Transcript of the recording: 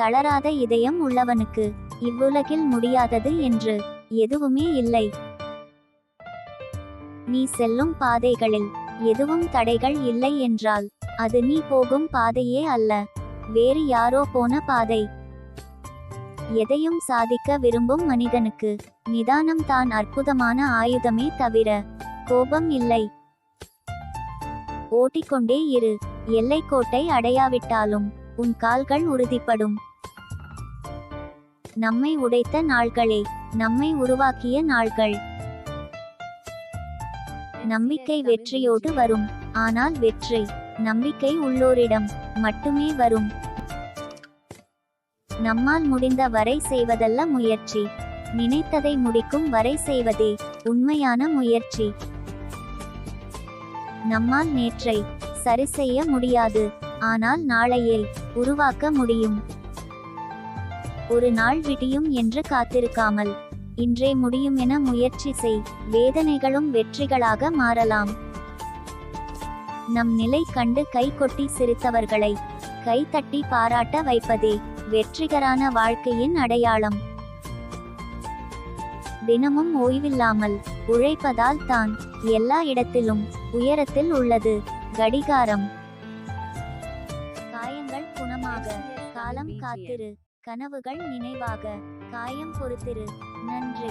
தளராத இதயம் உள்ளவனுக்கு இவ்வுலகில் முடியாதது என்று எதுவுமே இல்லை. நீ செல்லும் பாதைகளில் எதுவும் தடைகள் இல்லை என்றால் அது நீ போகும் பாதையே அல்ல. வேறு யாரோ போன பாதை. எதையும் சாதிக்க விரும்பும் மனிதனுக்கு நிதானம் தான் அற்புதமான ஆயுதமே தவிர கோபம் இல்லை. ஓட்டிக்கொண்டே இரு. எல்லைக்கோட்டை அடையாவிட்டாலும் உன் கால்கள் உறுதிப்படும். நம்மை உடைத்த நாள்களே நம்மை உருவாக்கிய நாள்கள். நம்பிக்கை வெற்றியோடு வரும் ஆனால் வெற்றி நம்பிக்கை உள்ளோரிடம் மட்டுமே வரும். நம்மால் முடிந்த வரை செய்வதல்ல முயற்சி நினைத்ததை முடிக்கும் வரை செய்வதே உண்மையான முயற்சி. நம்மால் நேற்றை சரி செய்ய முடியாது ஆனால் நாளையை உருவாக்க முடியும். ஒரு நாள் விடியும் என்று காத்திருக்காமல். இன்றே முடியும் என முயற்சி செய். வேதனைகளும் வெற்றிகளாக மாறலாம். நம் நிலை கண்டு கை கொட்டி சிரித்தவர்களை கை தட்டி பாராட்ட வைப்பதே வெற்றிகரான வாழ்க்கையின் அடையாளம். தினமும் ஓய்வில்லாமல் உழைப்பதால் தான் எல்லா இடத்திலும் உயரத்தில் உள்ளது. கடிகாரம். காயங்கள் குணமாக. காலம் காத்திரு. கனவுகள் நினைவாக. காயம் பொறுத்திரு. நன்றி.